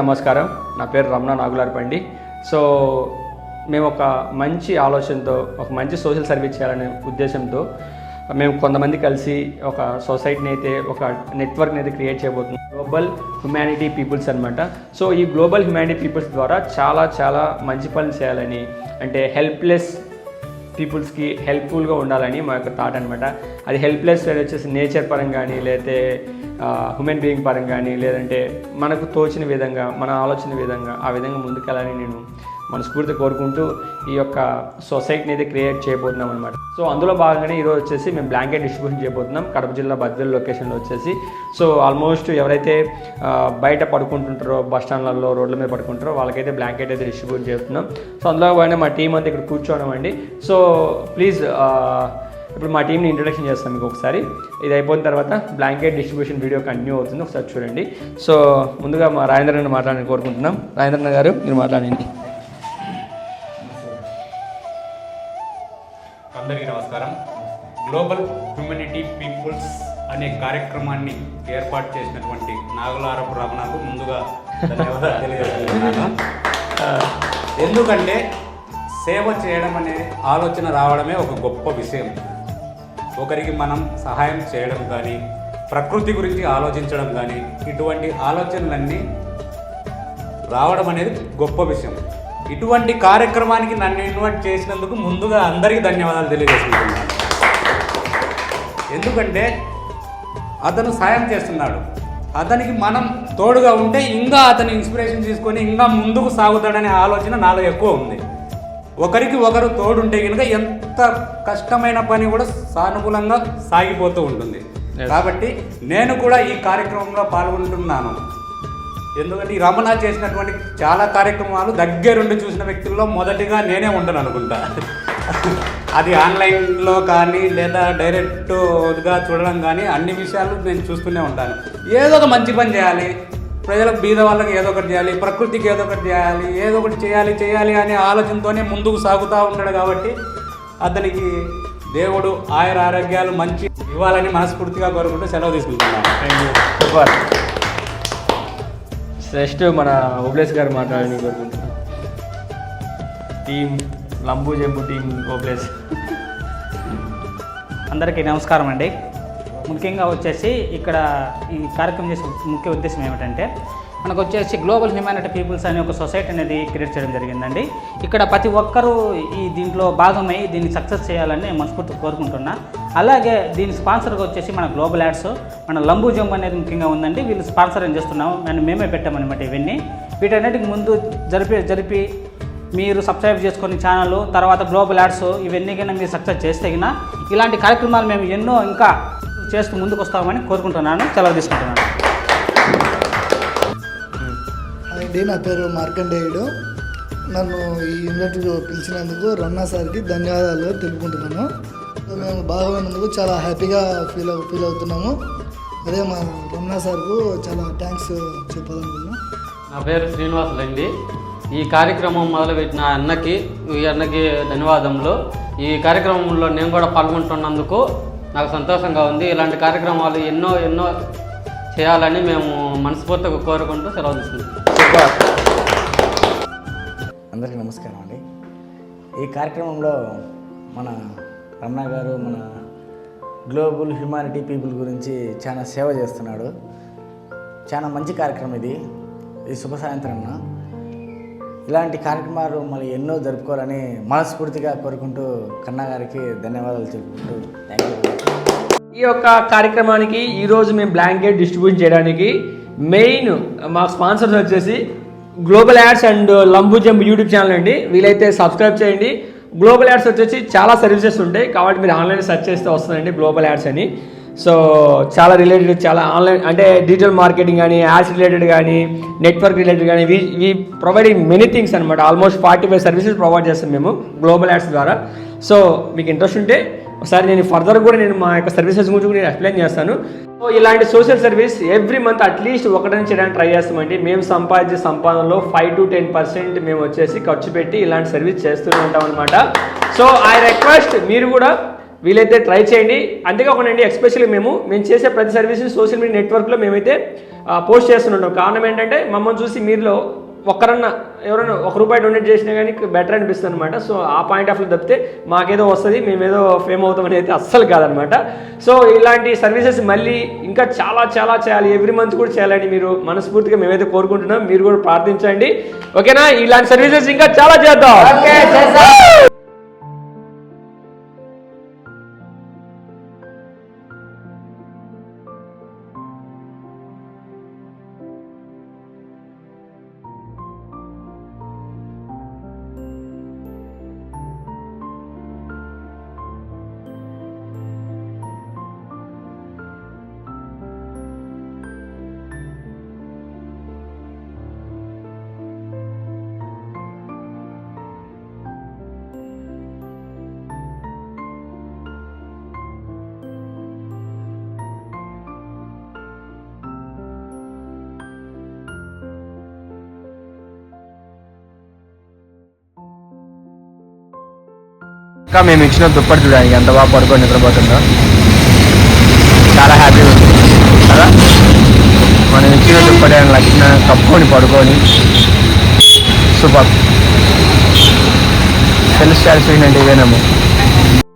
నమస్కారం. నా పేరు రమణ నాగులార్పండి. సో మేము ఒక మంచి ఆలోచనతో ఒక మంచి సోషల్ సర్వీస్ చేయాలనే ఉద్దేశంతో మేము కొంతమంది కలిసి ఒక సొసైటీని అయితే ఒక నెట్వర్క్ని అయితే క్రియేట్ చేయబోతున్నాం. గ్లోబల్ హ్యుమానిటీ పీపుల్స్ అనమాట సో ఈ గ్లోబల్ హ్యుమానిటీ పీపుల్స్ ద్వారా చాలా చాలా మంచి పనులు చేయాలని అంటే హెల్ప్లెస్ పీపుల్స్కి హెల్ప్ఫుల్గా ఉండాలని మా యొక్క థాట్ అనమాట అది హెల్ప్లెస్ వచ్చేసి నేచర్ పరంగా కానీ లేకపోతే హ్యూమన్ బీయింగ్ పరంగా కానీ లేదంటే మనకు తోచిన విధంగా మన ఆలోచన విధంగా ఆ విధంగా ముందుకెళ్ళాలని నేను మనస్ఫూర్తి కోరుకుంటూ ఈ యొక్క సొసైటీని అయితే క్రియేట్ చేయబోతున్నాం అనమాట సో అందులో భాగంగానే ఈరోజు వచ్చేసి మేము బ్లాంకెట్ డిస్ట్రిబ్యూషన్ చేయబోతున్నాం. కడప జిల్లా బద్వేల్ లొకేషన్లో వచ్చేసి. సో ఆల్మోస్ట్ ఎవరైతే బయట పడుకుంటుంటారో బస్ స్టాండ్లలో రోడ్ల మీద పడుకుంటారో వాళ్ళకైతే బ్లాంకెట్ అయితే డిస్ట్రిబ్యూట్ చేస్తున్నాం. సో అందులో భాగంగా మా టీం అంతా ఇక్కడ కూర్చోవడమండి సో ప్లీజ్ ఇప్పుడు మా టీంని ఇంట్రడక్షన్ చేస్తాం మీకు ఒకసారి. ఇది అయిపోయిన తర్వాత బ్లాంకెట్ డిస్ట్రిబ్యూషన్ వీడియో కంటిన్యూ అవుతుంది. ఒకసారి చూడండి. సో ముందుగా మా రాజేంద్రని మాట్లాడాలని కోరుకుంటున్నాం. రాజేంద్రన్న గారు మీరు మాట్లాడండి. గ్లోబల్ హ్యూమనిటీ పీపుల్స్ అనే కార్యక్రమాన్ని ఏర్పాటు చేసినటువంటి నాగులారపు రమణకు ముందుగా ధన్యవాదాలు తెలియజేస్తున్నాను. ఎందుకంటే సేవ చేయడం అనే ఆలోచన రావడమే ఒక గొప్ప విషయం. ఒకరికి మనం సహాయం చేయడం కానీ ప్రకృతి గురించి ఆలోచించడం కానీ ఇటువంటి ఆలోచనలన్నీ రావడం అనేది గొప్ప విషయం. ఇటువంటి కార్యక్రమానికి నన్ను ఇన్వైట్ చేసినందుకు ముందుగా అందరికీ ధన్యవాదాలు తెలియజేసుకుంటున్నాను. ఎందుకంటే అతను సాయం చేస్తున్నాడు. అతనికి మనం తోడుగా ఉంటే ఇంకా అతని ఇన్స్పిరేషన్ తీసుకొని ఇంకా ముందుకు సాగుతాడనే ఆలోచన నాలో ఎక్కువ ఉంది. ఒకరికి ఒకరు తోడుంటే కనుక ఎంత కష్టమైన పని కూడా సానుకూలంగా సాగిపోతూ ఉంటుంది. కాబట్టి నేను కూడా ఈ కార్యక్రమంలో పాల్గొంటున్నాను. ఎందుకంటే ఈ రమణ చేసినటువంటి చాలా కార్యక్రమాలు దగ్గరుండి చూసిన వ్యక్తుల్లో మొదటిగా నేనే ఉంటాను అనుకుంటా. అది ఆన్లైన్లో కానీ లేదా డైరెక్ట్గా చూడడం కానీ అన్ని విషయాలు నేను చూస్తూనే ఉంటాను. ఏదో ఒక మంచి పని చేయాలి. ప్రజలకు బీద వాళ్ళకి ఏదో ఒకటి చేయాలి. ప్రకృతికి ఏదో ఒకటి చేయాలి. ఏదో ఒకటి చేయాలి చేయాలి అనే ఆలోచనతోనే ముందుకు సాగుతూ ఉంటాడు కాబట్టి అతనికి దేవుడు ఆయుర ఆరోగ్యాలు మంచి ఇవ్వాలని మనస్ఫూర్తిగా కోరుకుంటూ సెలవు తీసుకుంటున్నాను. నెక్స్ట్ మన ఓబ్లేస్ గారు మాట్లాడాలని కోరుకుంటున్నాం టీం లంబూ జంబు టీం ఓబ్లేస్ అందరికీ నమస్కారం అండి. ముఖ్యంగా వచ్చేసి ఇక్కడ ఈ కార్యక్రమం చేసే ముఖ్య ఉద్దేశం ఏమిటంటే మనకు వచ్చేసి గ్లోబల్ హ్యూమానిటీ పీపుల్స్ అనే ఒక సొసైటీ అనేది క్రియేట్ చేయడం జరిగిందండి. ఇక్కడ ప్రతి ఒక్కరూ ఈ దీంట్లో భాగమై దీన్ని సక్సెస్ చేయాలని మనస్ఫూర్తి కోరుకుంటున్నా. అలాగే దీని స్పాన్సర్గా వచ్చేసి మన గ్లోబల్ యాడ్స్ మన లంబూ జంబు అనేది ముఖ్యంగా ఉందండి. వీళ్ళు స్పాన్సర్ ఏం చేస్తున్నాము మేము మేమే పెట్టామన్నమాట ఇవన్నీ. వీటన్నిటికి ముందు జరిపి జరిపి మీరు సబ్స్క్రైబ్ చేసుకొని ఛానల్ తర్వాత గ్లోబల్ యాడ్స్ ఇవన్నీ కన్నా మీరు సక్సెస్ చేస్తే ఇలాంటి కార్యక్రమాలు మేము ఎన్నో ఇంకా చేస్తూ ముందుకు వస్తామని కోరుకుంటున్నాను. సెలవు తీసుకుంటున్నాను. హాయ్ అండి నా పేరు మార్కండేయుడు. నన్ను ఈ ఇంటర్వ్యూ పిలిచినందుకు రమణ సార్కి ధన్యవాదాలు తెలుపుకుంటున్నాను. మేము భాగమైనందుకు చాలా హ్యాపీగా ఫీల్ అవు ఫీల్ అవుతున్నాము. అదే మా రమణ సార్కు చాలా థ్యాంక్స్ చెప్పాలనుకుంటున్నాం నా పేరు శ్రీనివాసులు అండి ఈ కార్యక్రమం మొదలుపెట్టిన అన్నకి ఈ అన్నకి ధన్యవాదములు. ఈ కార్యక్రమంలో నేను కూడా పాల్గొంటున్నందుకు నాకు సంతోషంగా ఉంది. ఇలాంటి కార్యక్రమాలు ఎన్నో ఎన్నో చేయాలని మేము మనస్ఫూర్తిగా కోరుకుంటూ సెలవు తీసుకుంటాం అందరికీ నమస్కారం అండి. ఈ కార్యక్రమంలో మన రమణ గారు మన గ్లోబల్ హ్యుమానిటీ పీపుల్ గురించి చాలా సేవ చేస్తున్నాడు. చాలా మంచి కార్యక్రమం ఇది. ఈ శుభ సాయంత్రం ఇలాంటి కార్యక్రమాలు మళ్ళీ ఎన్నో జరుపుకోవాలని మనస్ఫూర్తిగా కోరుకుంటూ కన్నా గారికి ధన్యవాదాలు తెలుపుకుంటూ థ్యాంక్ యూ ఈ యొక్క కార్యక్రమానికి ఈరోజు మేము బ్లాంకెట్ డిస్ట్రిబ్యూట్ చేయడానికి మెయిన్ మా స్పాన్సర్స్ వచ్చేసి global ads and Lambu Jambu YouTube channel అండి. వీలైతే సబ్స్క్రైబ్ చేయండి. గ్లోబల్ యాడ్స్ వచ్చేసి చాలా సర్వీసెస్ ఉంటాయి. కాబట్టి మీరు ఆన్లైన్ సెర్చ్ చేస్తే వస్తుందండి గ్లోబల్ యాడ్స్ అని. సో చాలా రిలేటెడ్ చాలా ఆన్లైన్ అంటే డిజిటల్ మార్కెటింగ్ కానీ యాడ్స్ రిలేటెడ్ కానీ నెట్వర్క్ రిలేటెడ్ కానీ we we providing many things అనమాట almost forty five services provide చేస్తాం మేము గ్లోబల్ యాడ్స్ ద్వారా. సో మీకు ఇంట్రెస్ట్ ఉంటే ఒకసారి నేను ఫర్దర్ కూడా నేను మా యొక్క సర్వీసెస్ గురించి కూడా నేను ఎక్స్ప్లెయిన్ చేస్తాను. సో ఇలాంటి social service every month at least ఒకటని చేయడానికి ట్రై చేస్తామండి. మేము సంపాదించే సంపాదనలో ఫైవ్ టు టెన్ పర్సెంట్ మేము వచ్చేసి ఖర్చు పెట్టి ఇలాంటి సర్వీస్ చేస్తూనే ఉంటాం అనమాట సో ఐ రిక్వెస్ట్ మీరు కూడా వీలైతే ట్రై చేయండి. అంతేకాకుండా ఎస్పెషల్లీ మేము మేము చేసే ప్రతి సర్వీస్ సోషల్ మీడియా నెట్వర్క్లో మేమైతే పోస్ట్ చేస్తుంటాం. కారణం ఏంటంటే మమ్మల్ని చూసి మీరులో ఒక్కరన్నా ఎవరైనా ఒక రూపాయి డొనేట్ చేసినా కానీ బెటర్ అనిపిస్తుంది అనమాట సో ఆ పాయింట్ ఆఫ్ వ్యూ తప్పితే మాకేదో వస్తుంది మేమేదో ఫేమ్ అవుతామని అయితే అస్సలు కాదనమాట సో ఇలాంటి సర్వీసెస్ మళ్ళీ ఇంకా చాలా చాలా చేయాలి. ఎవ్రీ మంత్ కూడా చేయాలని మీరు మనస్ఫూర్తిగా మేమైతే కోరుకుంటున్నాం. మీరు కూడా ప్రార్థించండి. ఓకేనా? ఇలాంటి సర్వీసెస్ ఇంకా చాలా చేద్దాం. ఇంకా మేము ఇచ్చిన దుప్పటి చూడండి ఎంత బాగా పడుకొని నిద్రపోతుందో. చాలా హ్యాపీగా ఉంది. కదా? మనం ఇచ్చిన దుప్పటి అని లక్షణ కప్పుకొని పడుకొని. సూపర్. తెలుసు సాటిస్ఫాక్షన్ అంటే ఇదేనేమో.